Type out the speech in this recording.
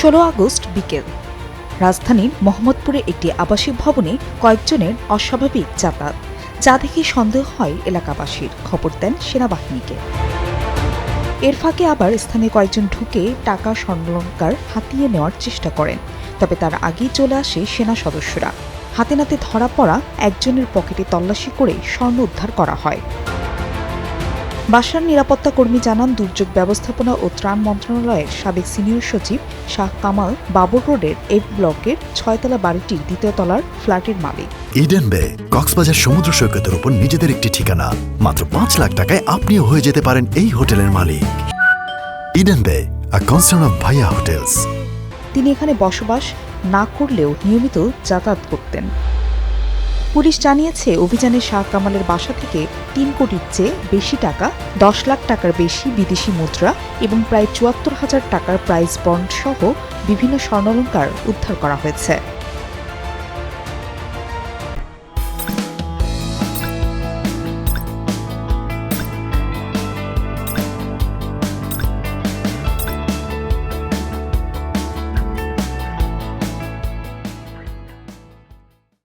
ষোলো আগস্ট বিকেল। রাজধানীর মোহাম্মদপুরে একটি আবাসিক ভবনে কয়েকজনের অস্বাভাবিক যাতায়াত, যা দেখে সন্দেহ হয় এলাকাবাসীর, খবর দেন সেনাবাহিনীকে। এর ফাঁকে আবার স্থানে কয়েকজন ঢুকে টাকা স্বর্ণলঙ্কার হাতিয়ে নেওয়ার চেষ্টা করেন, তবে তার আগেই চলে আসে সেনা সদস্যরা। হাতে নাতে ধরা পড়া একজনের পকেটে তল্লাশি করে স্বর্ণ উদ্ধার করা হয়। বাসার নিরাপত্তা কর্মী জানান দুর্যোগ ব্যবস্থাপনা ও ত্রাণ মন্ত্রণালয়ের সাবেক সিনিয়র সচিব শাহ কামাল বাবর রোডের এফ ব্লকের ছয়তলা বাড়িটির দ্বিতীয় তলার ফ্ল্যাটের মালিক। ইডেন বে কক্সবাজার সমুদ্র সৈকতের উপর নিজেদের একটি ঠিকানা। মাত্র পাঁচ লাখ টাকায় আপনিও হয়ে যেতে পারেন এই হোটেলের মালিক। Eden Bay a concern of ভাইয়া হোটেলস তিনি এখানে বসবাস না করলেও নিয়মিত যাতায়াত করতেন। পুলিশ জানিয়েছে অভিযানে শাহ কামালের বাসা থেকে তিন কোটির চেয়ে বেশি টাকা, দশ লাখ টাকার বেশি বিদেশি মুদ্রা এবং প্রায় চুয়াত্তর হাজার টাকার প্রাইজ বন্ড সহ বিভিন্ন স্বর্ণালঙ্কার উদ্ধার করা হয়েছে।